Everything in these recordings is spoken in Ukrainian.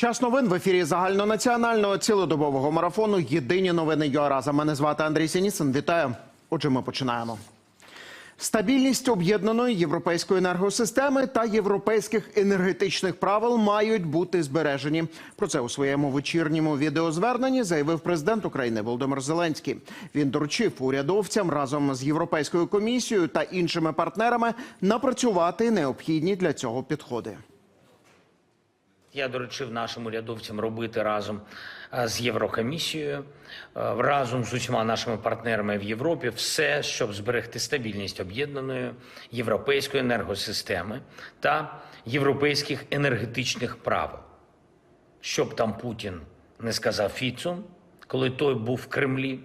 Час новин в ефірі загальнонаціонального цілодобового марафону. Єдині новини ЮАРАЗа. Мене звати Андрій Сінісин. Вітаю. Отже, ми починаємо. Стабільність об'єднаної європейської енергосистеми та європейських енергетичних правил мають бути збережені. Про це у своєму вечірньому відеозверненні заявив президент України Володимир Зеленський. Він доручив урядовцям разом з європейською комісією та іншими партнерами напрацювати необхідні для цього підходи. Я доручив нашим урядовцям робити разом е, з Єврокомісією, е, разом з усіма нашими партнерами в Європі все, щоб зберегти стабільність об'єднаної європейської енергосистеми та європейських енергетичних правил. Щоб там Путін не сказав Фіцу, коли той був в Кремлі,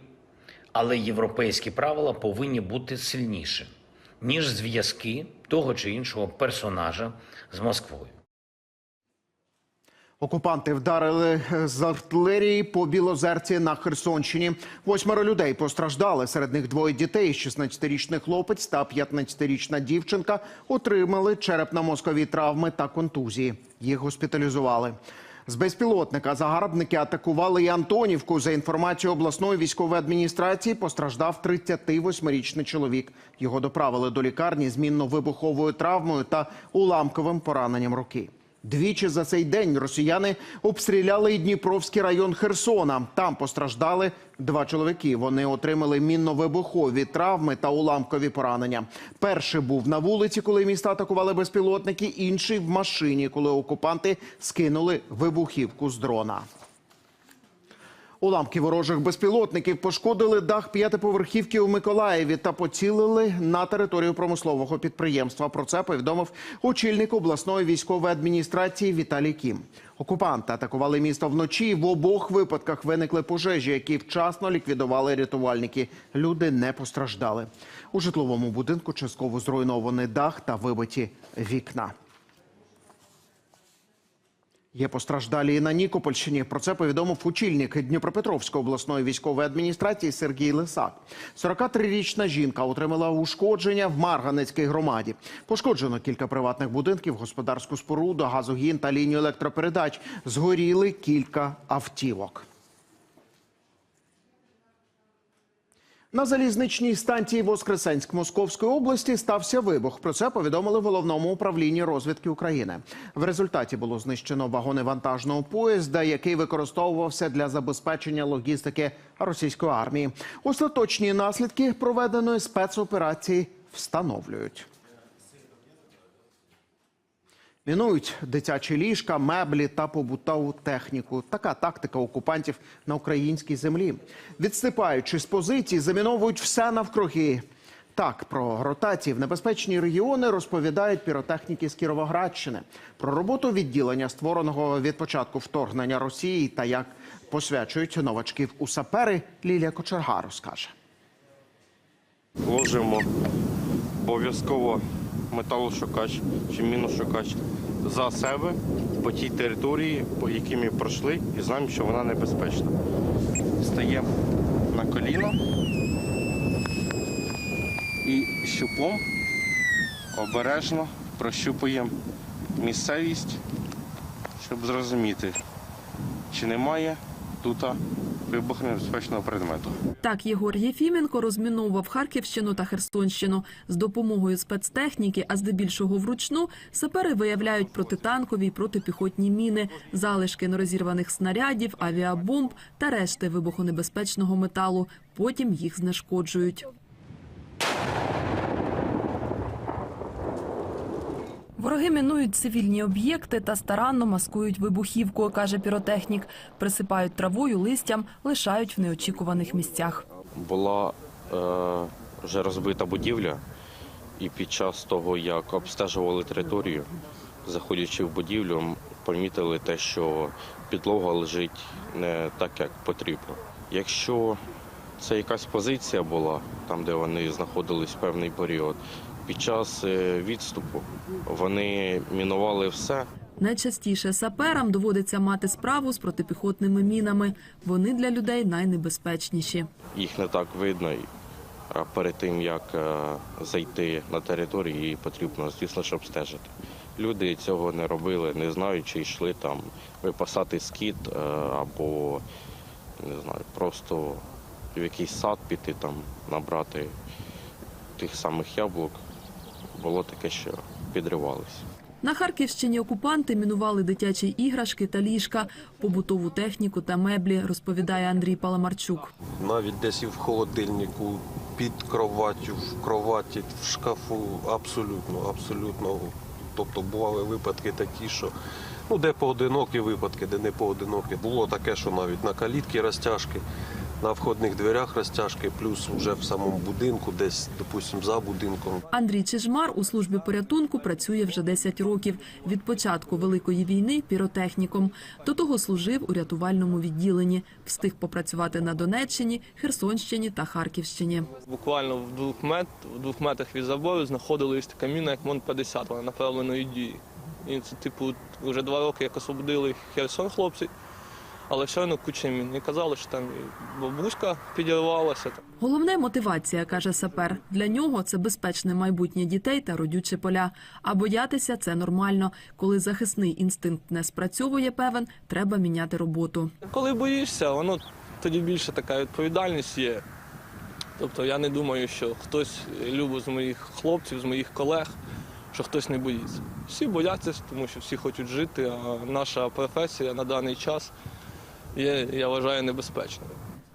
але європейські правила повинні бути сильніші, ніж зв'язки того чи іншого персонажа з Москвою. Окупанти вдарили з артилерії по Білозерці на Херсонщині. Восьмеро людей постраждали. Серед них двоє дітей. 16-річний хлопець та 15-річна дівчинка отримали черепно-мозкові травми та контузії. Їх госпіталізували. З безпілотника загарбники атакували і Антонівку. За інформацією обласної військової адміністрації, постраждав 38-річний чоловік. Його доправили до лікарні з мінно-вибуховою травмою та уламковим пораненням руки. Двічі за цей день росіяни обстріляли і Дніпровський район Херсона. Там постраждали два чоловіки. Вони отримали мінно-вибухові травми та уламкові поранення. Перший був на вулиці, коли міста атакували безпілотники. Інший в машині, коли окупанти скинули вибухівку з дрона. Уламки ворожих безпілотників пошкодили дах п'ятиповерхівки у Миколаєві та поцілили на територію промислового підприємства. Про це повідомив очільник обласної військової адміністрації Віталій Кім. Окупанти атакували місто вночі. В обох випадках виникли пожежі, які вчасно ліквідували рятувальники. Люди не постраждали. У житловому будинку частково зруйнований дах та вибиті вікна. Є постраждалі і на Нікопольщині. Про це повідомив очільник Дніпропетровської обласної військової адміністрації Сергій Лисак. 43-річна жінка отримала ушкодження в Марганецькій громаді. Пошкоджено кілька приватних будинків, господарську споруду, газогін та лінію електропередач. Згоріли кілька автівок. На залізничній станції Воскресенськ Московської області стався вибух. Про це повідомили в головному управлінні розвідки України. В результаті було знищено вагони вантажного поїзда, який використовувався для забезпечення логістики російської армії. Остаточні наслідки проведеної спецоперації встановлюють. Мінують дитячі ліжка, меблі та побутову техніку. Така тактика окупантів на українській землі. Відступаючи з позицій, заміновують все навкруги. Так, про ротації в небезпечні регіони розповідають піротехніки з Кіровоградщини. Про роботу відділення, створеного від початку вторгнення Росії, та як посвячують новачків у сапери, Лілія Кочерга розкаже. Ложимо обов'язково металошукач чи міношукач за себе по тій території, по якій ми пройшли, і знаємо, що вона небезпечна. Стаємо на коліно і щупом обережно прощупуємо місцевість, щоб зрозуміти, чи немає тут вибухонебезпечного предмету. Так Єгор Єфіменко розміновував Харківщину та Херсонщину. З допомогою спецтехніки, а здебільшого вручну, сапери виявляють протитанкові й протипіхотні міни, залишки нерозірваних снарядів, авіабомб та решти вибухонебезпечного металу. Потім їх знешкоджують. Вороги мінують цивільні об'єкти та старанно маскують вибухівку, каже піротехнік. Присипають травою, листям, лишають в неочікуваних місцях. була е, вже розбита будівля, і під час того, як обстежували територію, заходячи в будівлю, помітили те, що підлога лежить не так, як потрібно. Якщо це якась позиція була, там де вони знаходились певний період, під час е, відступу вони мінували все. Найчастіше саперам доводиться мати справу з протипіхотними мінами. Вони для людей найнебезпечніші. Їх не так видно. А перед тим як е, зайти на територію, її потрібно, звісно, ж обстежити. Люди цього не робили, не знаю, чи йшли там випасати скіт е, або не знаю, просто в якийсь сад піти там набрати тих самих яблук. Було таке, що підривалися. На Харківщині окупанти мінували дитячі іграшки та ліжка, побутову техніку та меблі, розповідає Андрій Паламарчук. навіть десь і в холодильнику, під кроваттю, в кроваті, в шкафу. Абсолютно, абсолютно. Тобто бували випадки такі, що ну, де поодинокі випадки, де не поодинокі. Було таке, що навіть на калітки розтяжки, на входних дверях розтяжки, плюс вже в самому будинку, десь, допустимо, за будинком. Андрій Чижмар у службі порятунку працює вже 10 років. Від початку Великої війни піротехніком. До того служив у рятувальному відділенні. Встиг попрацювати на Донеччині, Херсонщині та Харківщині. Буквально в двох, мет, в двох метрах від забору знаходилась така міна, як МОН-50, вона направленої дії. І це, типу, вже два роки як освободили Херсон хлопці, але все одно куча мін. І казали, що там і бабуська підірвалася. Головне мотивація, каже сапер. Для нього це безпечне майбутнє дітей та родючі поля. А боятися це нормально. Коли захисний інстинкт не спрацьовує, певен, треба міняти роботу. Коли боїшся, воно тоді більше така відповідальність є. Тобто я не думаю, що хтось любить з моїх хлопців, з моїх колег, що хтось не боїться. Всі бояться, тому що всі хочуть жити, а наша професія на даний час є, я вважаю, небезпечною.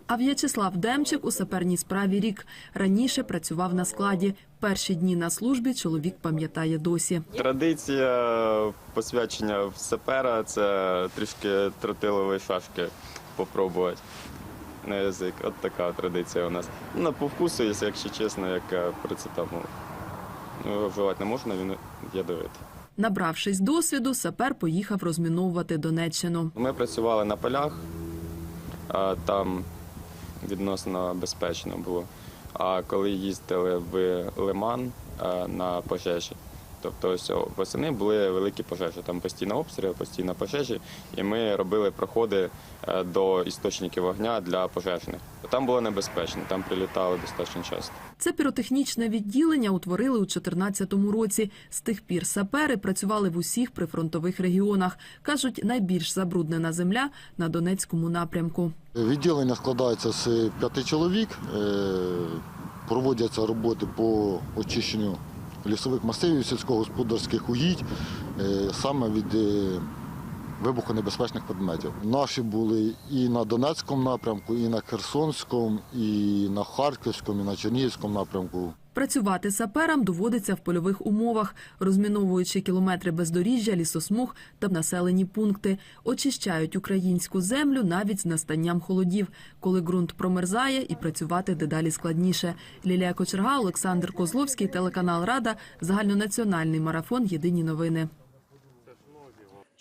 А В'ячеслав Демчик у саперній справі рік. Раніше працював на складі. Перші дні на службі чоловік пам'ятає досі. Традиція посвячення в сапера це трішки тротилової шашки попробувати на язик. От така традиція у нас. Ну, На по вкусу, якщо чесно, як процетамол. Ну, вживати не можна, він ядовитий. Набравшись досвіду, сапер поїхав розміновувати Донеччину. Ми працювали на полях, там відносно безпечно було. А коли їздили в Лиман на пожежі, тобто восени були великі пожежі, там постійно обстріли, постійно пожежі, і ми робили проходи е, до істочників вогня для пожежних. Там було небезпечно, там прилітали достатньо часто. Це піротехнічне відділення утворили у 2014 році. З тих пір сапери працювали в усіх прифронтових регіонах. Кажуть, найбільш забруднена земля на Донецькому напрямку. Відділення складається з п'яти чоловік. Е, Проводяться роботи по очищенню лісових масивів, сільськогосподарських угідь, е, саме від е, вибухонебезпечних предметів. Наші були і на Донецькому напрямку, і на Херсонському, і на Харківському, і на Чернігівському напрямку. Працювати саперам доводиться в польових умовах, розміновуючи кілометри бездоріжжя, лісосмуг та населені пункти. Очищають українську землю навіть з настанням холодів, коли ґрунт промерзає і працювати дедалі складніше. Лілія Кочерга, Олександр Козловський, телеканал Рада, загальнонаціональний марафон. Єдині новини.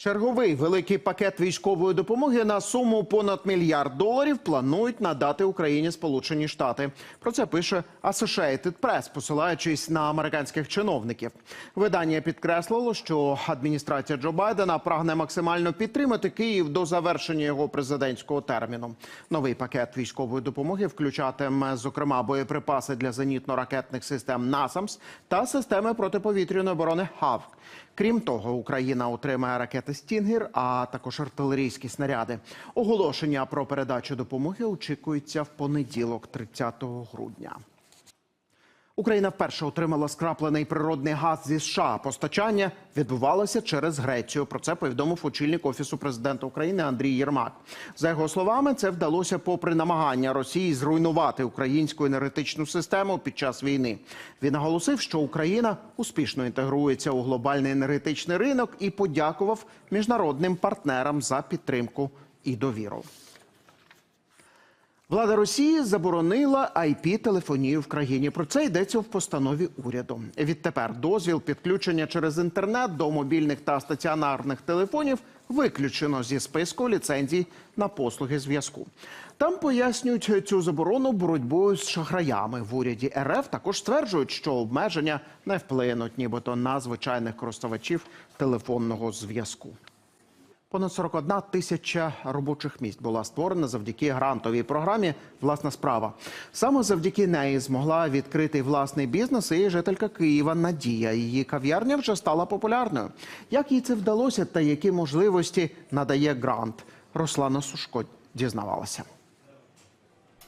Черговий великий пакет військової допомоги на суму понад мільярд доларів планують надати Україні Сполучені Штати. Про це пише Associated Press, посилаючись на американських чиновників. Видання підкреслило, що адміністрація Джо Байдена прагне максимально підтримати Київ до завершення його президентського терміну. Новий пакет військової допомоги включатиме зокрема боєприпаси для зенітно-ракетних систем НАСАМС та системи протиповітряної оборони ХАВК. Крім того, Україна отримає ракети Стінгер, а також артилерійські снаряди. Оголошення про передачу допомоги очікується в понеділок, 30 грудня. Україна вперше отримала скраплений природний газ зі США. Постачання відбувалося через Грецію. Про це повідомив очільник офісу президента України Андрій Єрмак. За його словами, це вдалося попри намагання Росії зруйнувати українську енергетичну систему під час війни. Він наголосив, що Україна успішно інтегрується у глобальний енергетичний ринок і подякував міжнародним партнерам за підтримку і довіру. Влада Росії заборонила IP-телефонію в країні. Про це йдеться в постанові уряду. Відтепер дозвіл підключення через інтернет до мобільних та стаціонарних телефонів виключено зі списку ліцензій на послуги зв'язку. Там пояснюють цю заборону боротьбою з шахраями. В уряді РФ також стверджують, що обмеження не вплинуть, нібито на звичайних користувачів телефонного зв'язку. Понад 41 тисяча робочих місць була створена завдяки грантовій програмі Власна справа. Саме завдяки неї змогла відкрити власний бізнес і жителька Києва Надія. Її кав'ярня вже стала популярною. Як їй це вдалося та які можливості надає грант? Руслана Сушко дізнавалася.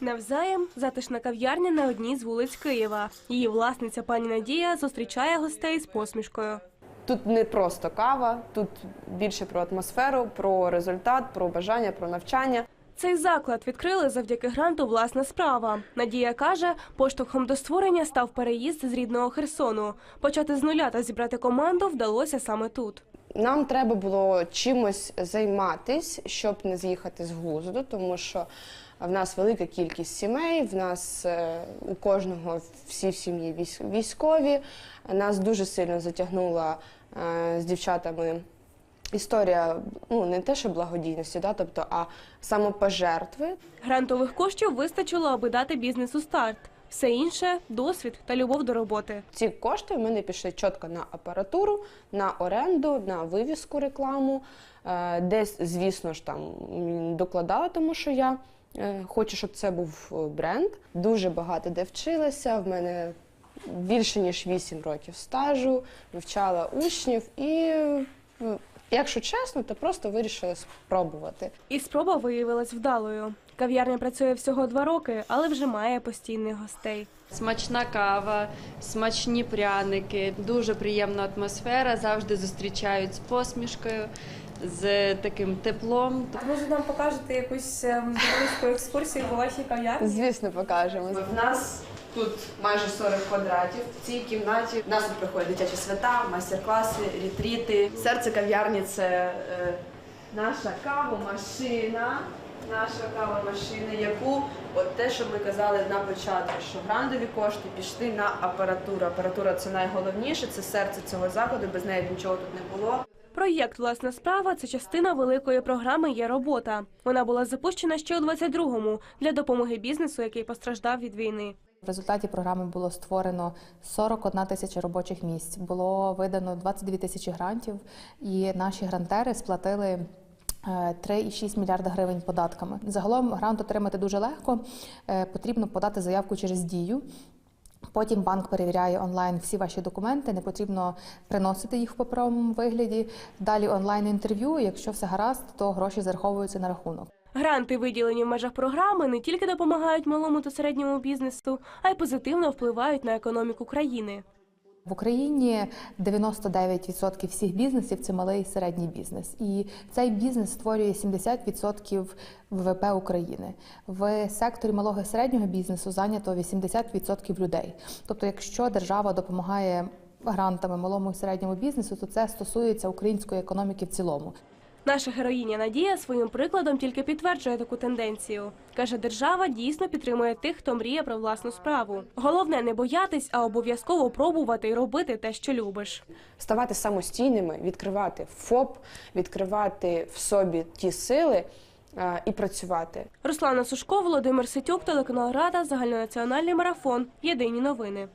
Навзаєм затишна кав'ярня на одній з вулиць Києва. Її власниця пані Надія зустрічає гостей з посмішкою. Тут не просто кава, тут більше про атмосферу, про результат, про бажання, про навчання. Цей заклад відкрили завдяки гранту Власна справа. Надія каже, поштовхом до створення став переїзд з рідного Херсону. Почати з нуля та зібрати команду вдалося саме тут. Нам треба було чимось займатись, щоб не з'їхати з глузду, тому що в нас велика кількість сімей, в нас е, у кожного всі в сім'ї військ- військові. Нас дуже сильно затягнула е, з дівчатами історія, ну не те, що благодійності, да, тобто, а самопожертви. Грантових коштів вистачило, аби дати бізнесу старт. Все інше досвід та любов до роботи. Ці кошти в мене пішли чітко на апаратуру, на оренду, на вивіску рекламу. Е, Десь, звісно ж, там докладала, тому що я е, хочу, щоб це був е, бренд. Дуже багато де вчилася. В мене більше ніж 8 років стажу, вивчала учнів і, якщо чесно, то просто вирішила спробувати. І спроба виявилась вдалою. Кав'ярня працює всього два роки, але вже має постійних гостей. Смачна кава, смачні пряники, дуже приємна атмосфера. Завжди зустрічають з посмішкою, з таким теплом. Може, нам покажете якусь невеличку екскурсію по вашій кав'ярні? Звісно, покажемо. В нас тут майже 40 квадратів. В цій кімнаті в нас тут проходять дитячі свята, майстер-класи, ретріти. Серце кав'ярні це е, наша кавомашина. Наша кавомашина, яку от те, що ми казали на початку, що грандові кошти пішли на апаратуру. Апаратура це найголовніше, це серце цього закладу. Без неї нічого тут не було. Проєкт Власна справа це частина великої програми Є робота. Вона була запущена ще у 22-му для допомоги бізнесу, який постраждав від війни. В результаті програми було створено 41 тисяча робочих місць, було видано 22 тисячі грантів, і наші грантери сплатили 3,6 мільярда гривень податками. Загалом грант отримати дуже легко. Е, Потрібно подати заявку через дію. Потім банк перевіряє онлайн всі ваші документи, не потрібно приносити їх в паперовому вигляді. Далі онлайн інтерв'ю. Якщо все гаразд, то гроші зараховуються на рахунок. Гранти, виділені в межах програми, не тільки допомагають малому та середньому бізнесу, а й позитивно впливають на економіку країни. В Україні 99% всіх бізнесів це малий і середній бізнес, і цей бізнес створює 70% ВВП України. В секторі малого і середнього бізнесу зайнято 80% людей. Тобто, якщо держава допомагає грантами малому і середньому бізнесу, то це стосується української економіки в цілому. Наша героїня Надія своїм прикладом тільки підтверджує таку тенденцію. Каже, держава дійсно підтримує тих, хто мріє про власну справу. Головне не боятись, а обов'язково пробувати і робити те, що любиш. ставати самостійними, відкривати ФОП, відкривати в собі ті сили і працювати. Руслана Сушко, Володимир Ситюк, телеканал Рада, загальнонаціональний марафон. Єдині новини.